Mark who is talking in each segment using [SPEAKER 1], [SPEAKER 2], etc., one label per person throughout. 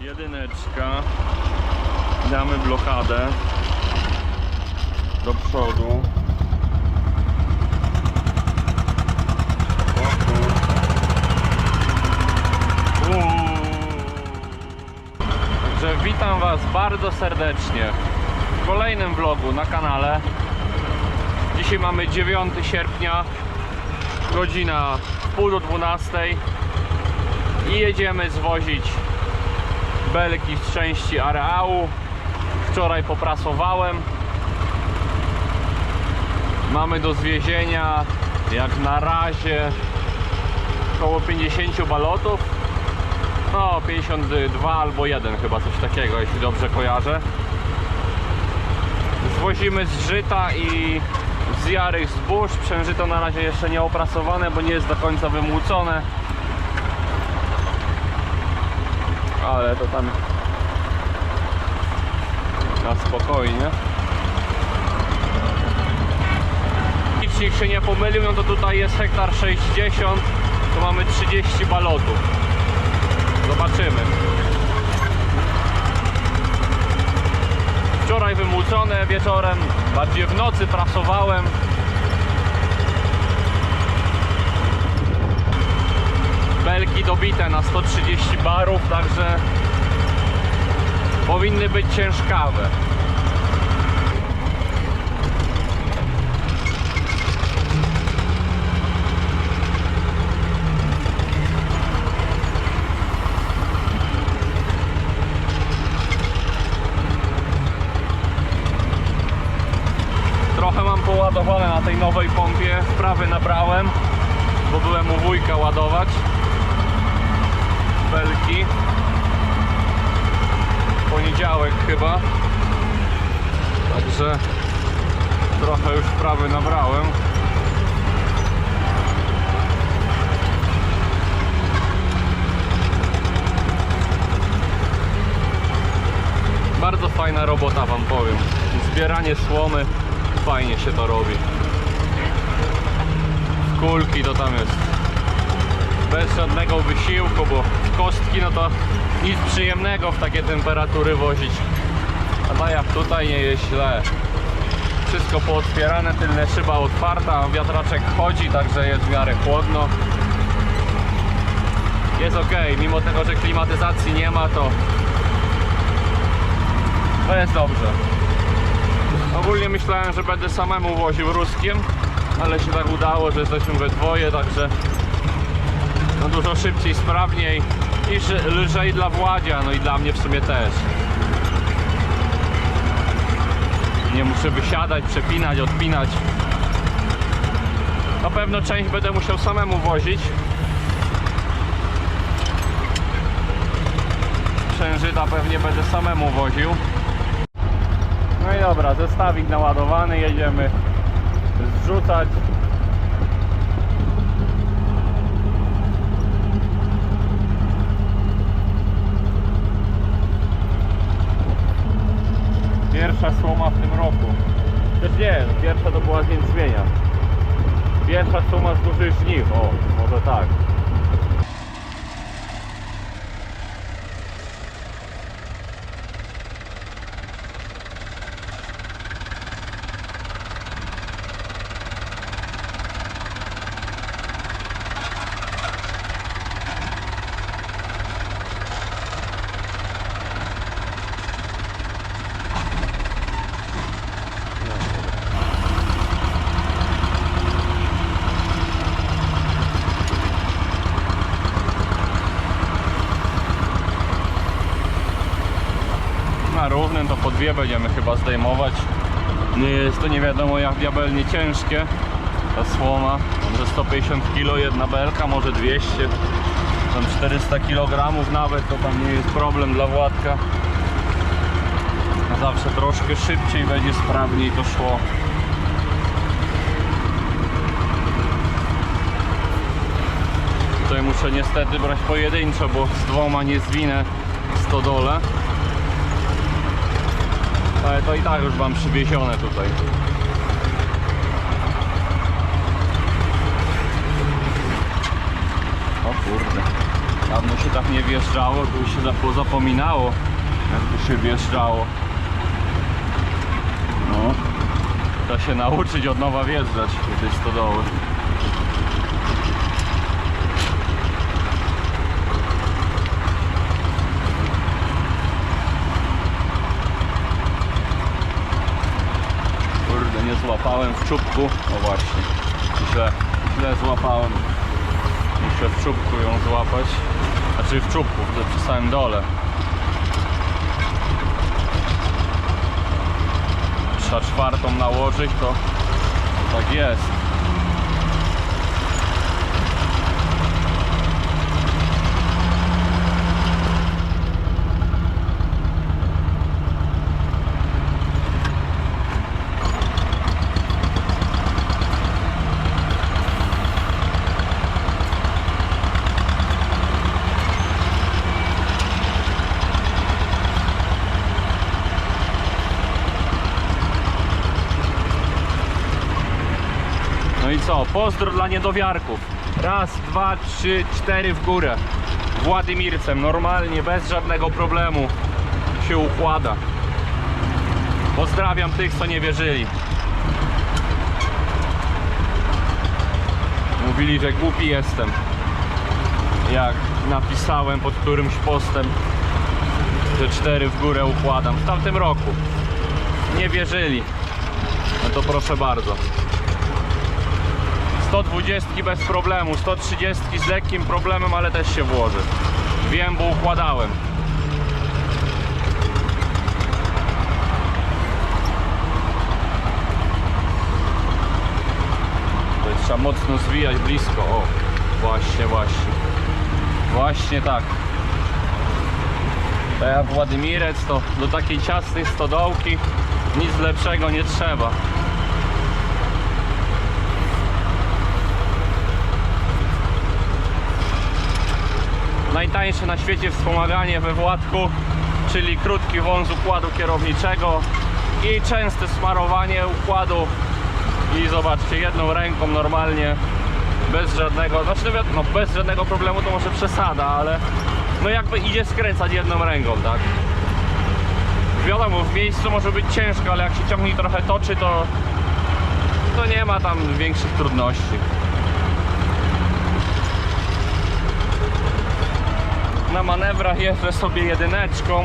[SPEAKER 1] Jedyneczka. Damy blokadę do przodu. Także witam Was bardzo serdecznie w kolejnym vlogu na kanale. Dzisiaj mamy 9 sierpnia, godzina pół do 12 i jedziemy zwozić belki z części areału. Wczoraj poprasowałem. Mamy do zwiezienia jak na razie około 50 balotów. No 52 albo 1 chyba coś takiego, jeśli dobrze kojarzę. Zwozimy z żyta i z jarych zbóż. Przężyto na razie jeszcze nie oprasowane, bo nie jest do końca wymłócone. Ale to tam na spokojnie. Licznik się nie pomylił, no to tutaj jest hektar 60, to mamy 30 balotów. Zobaczymy. Wczoraj wymłócone wieczorem, bardziej w nocy prasowałem. Belki dobite na 130 barów, także powinny być ciężkawe. Trochę mam poładowane na tej nowej pompie. Wprawy nabrałem, bo byłem u wujka ładować. Belki. Poniedziałek chyba. Także trochę już wprawy nabrałem. Bardzo fajna robota wam powiem. Zbieranie słomy, fajnie się to robi. Kulki to tam jest bez żadnego wysiłku, bo kostki no to nic przyjemnego w takie temperatury wozić. A tak jak tutaj nie jest źle. Wszystko pootwierane, tylne szyba otwarta, wiatraczek chodzi, także jest w miarę chłodno. Jest ok, mimo tego, że klimatyzacji nie ma, to to jest dobrze. Ogólnie myślałem, że będę samemu woził ruskiem, ale się tak udało, że jesteśmy we dwoje, także no dużo szybciej, sprawniej i lżej dla Władzia, no i dla mnie w sumie też. Nie muszę wysiadać, przepinać, odpinać. Na pewno część będę musiał samemu wozić. Przężyta pewnie będę samemu woził. No i dobra, zestawik naładowany, jedziemy zrzucać. Pierwsza słoma w tym roku. Też nie, pierwsza to była z Niemcwienia. Pierwsza słoma z dużych żniw, o, może tak. Na dwie będziemy chyba zdejmować. Nie jest to nie wiadomo jak diabelnie ciężkie. Ta słoma, może 150 kg jedna belka, może 200. Tam 400 kg nawet, to tam nie jest problem dla Władka. Zawsze troszkę szybciej będzie sprawniej to szło. Tutaj muszę niestety brać pojedynczo, bo z dwoma nie zwinę stodole. Ale to i tak już mam przywiezione tutaj. O kurde. Dawno się tak nie wjeżdżało, tu się za- pozapominało, jak tu się wjeżdżało. No, trzeba się nauczyć od nowa wjeżdżać do tej stodoły. Kurde, nie złapałem w czubku. O właśnie, źle, źle złapałem. Muszę w czubku ją złapać. Znaczy w czubku, przy samym dole. Trzeba czwartą nałożyć, to tak jest. Pozdro dla niedowiarków. Raz, dwa, trzy, cztery w górę. Władimircem, normalnie, bez żadnego problemu się układa. Pozdrawiam tych, co nie wierzyli. Mówili, że głupi jestem. Jak napisałem pod którymś postem, że cztery w górę układam. W tamtym roku. Nie wierzyli. No to proszę bardzo. 120 bez problemu, 130 z lekkim problemem, ale też się włoży. Wiem, bo układałem. To trzeba mocno zwijać blisko. O, właśnie, właśnie. Właśnie tak. To jak Władimirec, to do takiej ciasnej stodołki nic lepszego nie trzeba. Najtańsze na świecie wspomaganie we Władku, czyli krótki wąs układu kierowniczego i częste smarowanie układu i zobaczcie, jedną ręką normalnie bez żadnego, znaczy no no bez żadnego problemu to może przesada, ale no jakby idzie skręcać jedną ręką, tak? Wiadomo, w miejscu może być ciężko, ale jak się ciągnik trochę toczy, to to nie ma tam większych trudności. Na manewrach jeżdżę sobie jedyneczką.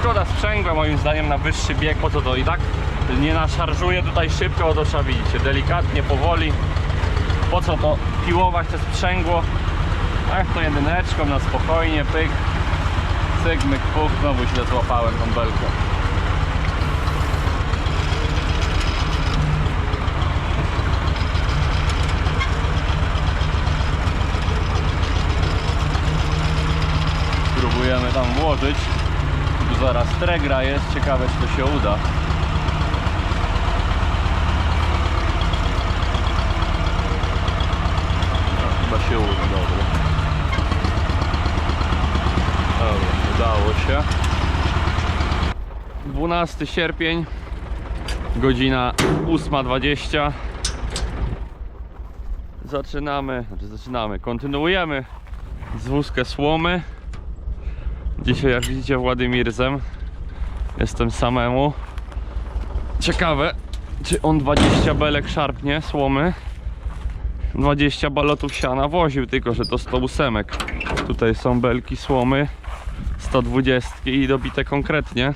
[SPEAKER 1] Szkoda sprzęgła moim zdaniem na wyższy bieg, po co to i tak nie naszarżuję tutaj szybko, to trzeba widzicie, delikatnie, powoli. Po co to piłować te sprzęgło? Ach, to jedyneczką na spokojnie, pyk, cyk, myk, puk, znowu źle złapałem tą belkę. Tam włożyć. Tu zaraz tregra jest, ciekawe czy to się uda. Chyba się uda, dobra. Dobra, udało się. 12 sierpień, godzina 8.20. Zaczynamy, znaczy zaczynamy, kontynuujemy z wózkę słomy. Dzisiaj jak widzicie Władimirzem Jestem samemu. Ciekawe czy on 20 belek szarpnie słomy. 20 balotów siana woził tylko że to 108 Tutaj są belki słomy 120 i dobite konkretnie.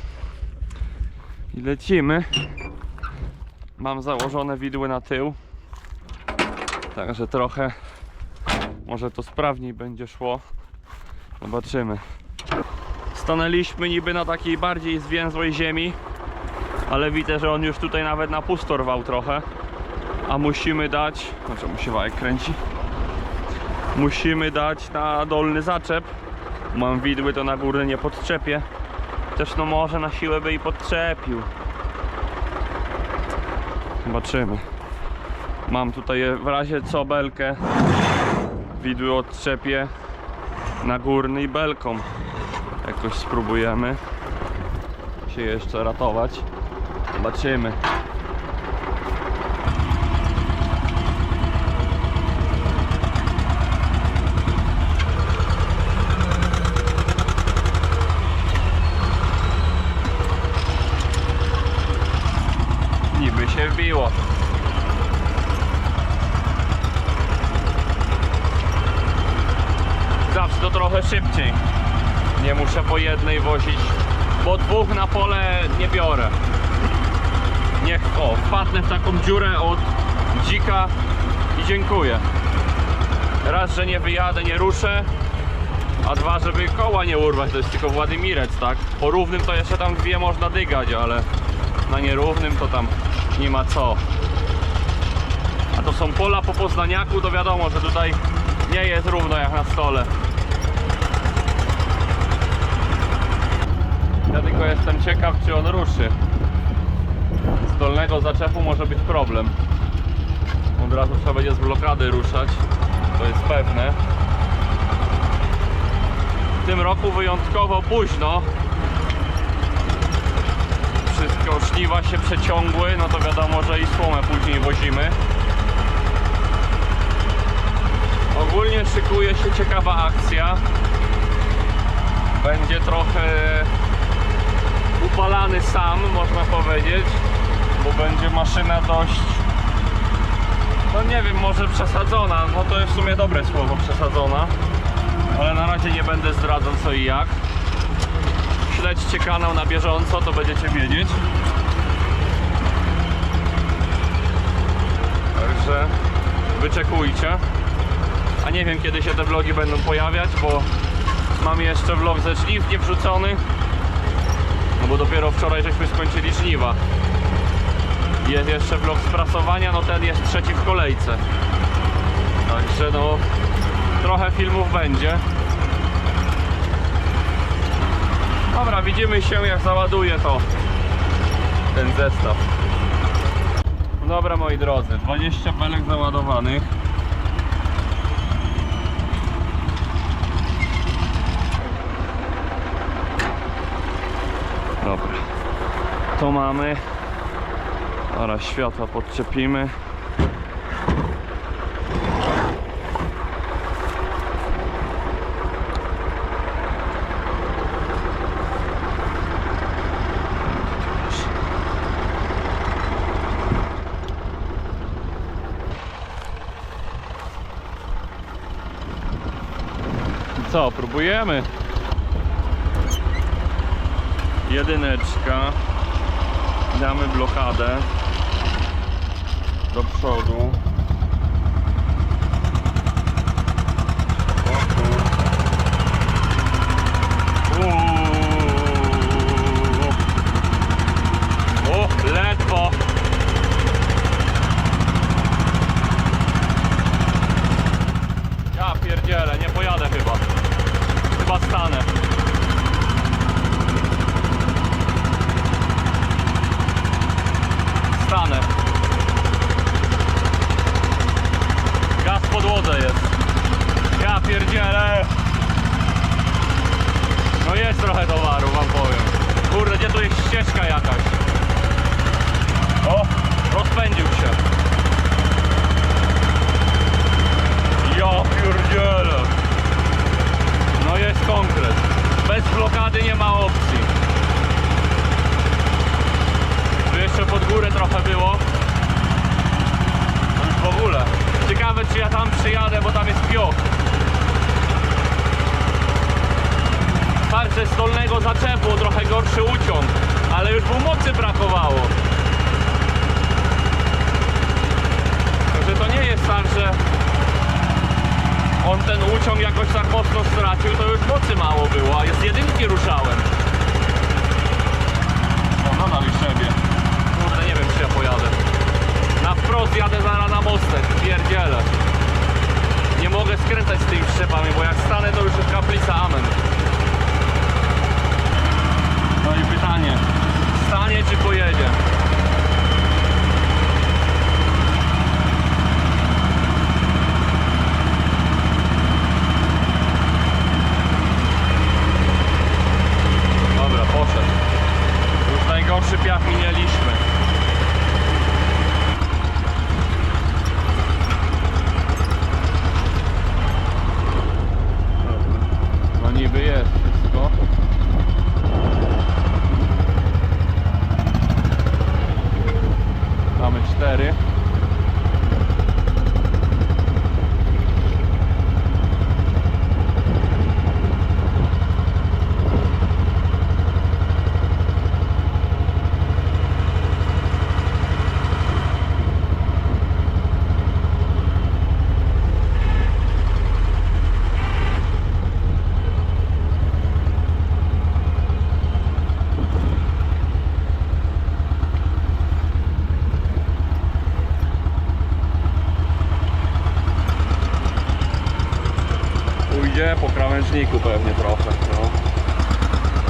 [SPEAKER 1] I lecimy. Mam założone widły na tył. Także trochę Może to sprawniej będzie szło. Zobaczymy Stanęliśmy niby na takiej bardziej zwięzłej ziemi Ale widzę, że on już tutaj nawet na pusto rwał trochę. A musimy dać, znaczy mu się wałek kręci? Musimy dać na dolny zaczep. Mam widły, to na górny nie podczepię. Też no może na siłę by i podczepił. Zobaczymy. Mam tutaj w razie co belkę. Widły odczepię na górny i belką jakoś spróbujemy się jeszcze ratować. Zobaczymy. wywaliło. Zawsze to trochę szybciej. Nie muszę po jednej wozić, bo dwóch na pole nie biorę. Niech, o, wpadnę w taką dziurę od dzika i dziękuję. Raz, że nie wyjadę, nie ruszę, a dwa, żeby koła nie urwać, to jest tylko Władimirec, tak? Po równym to jeszcze tam dwie można dygać, ale na nierównym to tam nie ma co. A to są pola po Poznaniaku, to wiadomo, że tutaj nie jest równo jak na stole. Ja tylko jestem ciekaw, czy on ruszy. Z dolnego zaczepu może być problem. Od razu trzeba będzie z blokady ruszać, to jest pewne. W tym roku wyjątkowo późno. Wszystko żniwa się przeciągły, no to wiadomo, że i słomę później wozimy. Ogólnie szykuje się ciekawa akcja. Będzie trochę upalany sam, można powiedzieć, bo będzie maszyna dość, no nie wiem, może przesadzona, no to jest w sumie dobre słowo, przesadzona, ale na razie nie będę zdradzał co i jak. Śledźcie kanał na bieżąco, to będziecie wiedzieć. Także wyczekujcie. A nie wiem kiedy się te vlogi będą pojawiać, bo mam jeszcze vlog ze szlif nie wrzucony. No bo dopiero wczoraj żeśmy skończyli żniwa. Jest jeszcze vlog z prasowania, no ten jest trzeci w kolejce. Także no trochę filmów będzie. Dobra, widzimy się jak załaduje to ten zestaw. Dobra moi drodzy, 20 belek załadowanych. To mamy. Teraz światła podczepimy. Co, próbujemy? jedyneczka damy blokadę do przodu O kur- Uuu. O, ledwo ja pierdzielę, nie pojadę chyba chyba stanę stanę. Gaz w podłodze jest. Ja pierdzielę. No jest trochę towaru, wam powiem. Kurde, gdzie tu jest ścieżka jakaś? O, rozpędził się. Ja pierdzielę. No jest konkret. Bez blokady nie ma opcji. Tu jeszcze pod górę trochę było. Już w ogóle. Ciekawe czy ja tam przyjadę, bo tam jest pioch. Tak, ze stolnego zaczepu trochę gorszy uciąg, ale już mu mocy brakowało. Także to nie jest tak, że on ten uciąg jakoś tak mocno stracił, to już mocy mało było, a z jedynki ruszałem. O, nadal szebie. Kurde, nie wiem czy ja pojadę. Na wprost jadę zaraz na mostek, pierdzielę. Nie mogę skręcać z tymi szczepami, bo jak stanę to już jest kaplica amen. No i pytanie, stanie czy pojedzie? Szczypiach minęliśmy. No niby jest wszystko. Mamy cztery. Bagażniku pewnie trochę. No.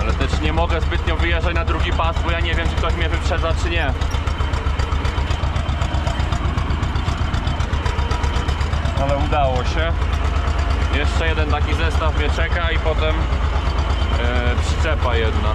[SPEAKER 1] Ale też nie mogę zbytnio wyjeżdżać na drugi pas, bo ja nie wiem, czy ktoś mnie wyprzedza, czy nie. Ale udało się. Jeszcze jeden taki zestaw mnie czeka i potem e, przyczepa jedna.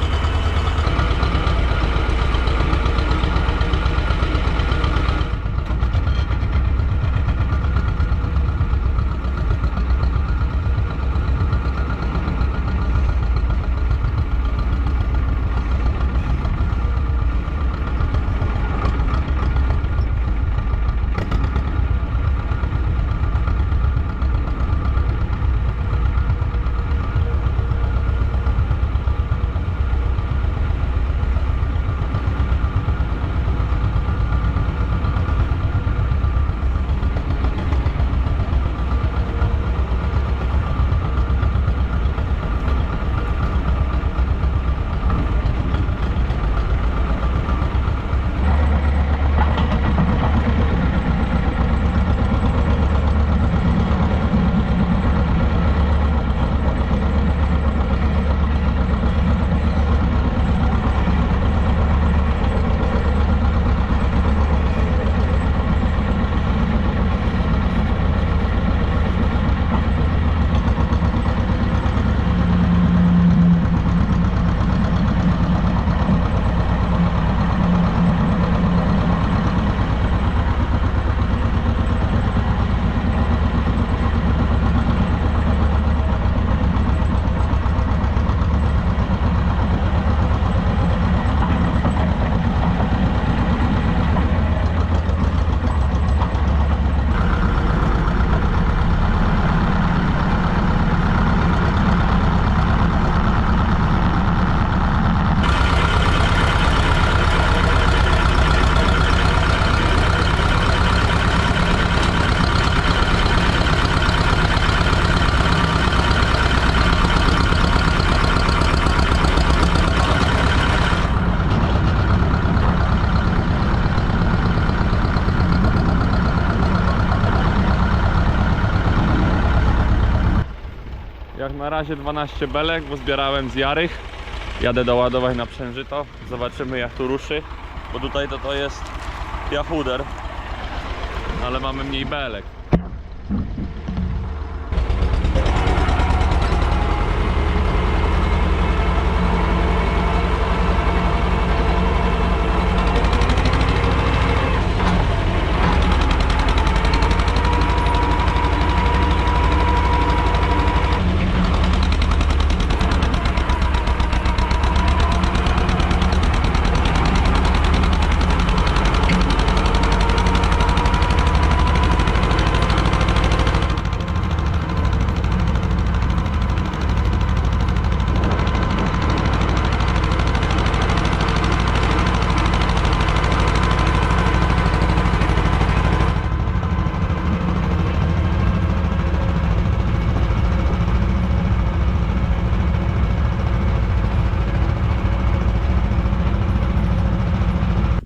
[SPEAKER 1] Razie 12 belek, bo zbierałem z Jarych. Jadę doładować na Przężyto. Zobaczymy jak tu ruszy. Bo tutaj to, to jest jachuder. Ale mamy mniej belek.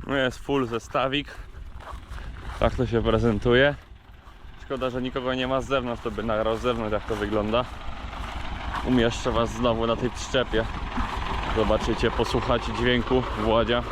[SPEAKER 1] No jest zestawik. Tak to się prezentuje. Szkoda, że nikogo nie ma z zewnątrz, to by nagrał z zewnątrz jak to wygląda. Umieszczę Was znowu na tej przyczepie. Zobaczycie, posłuchacie dźwięku Władzia.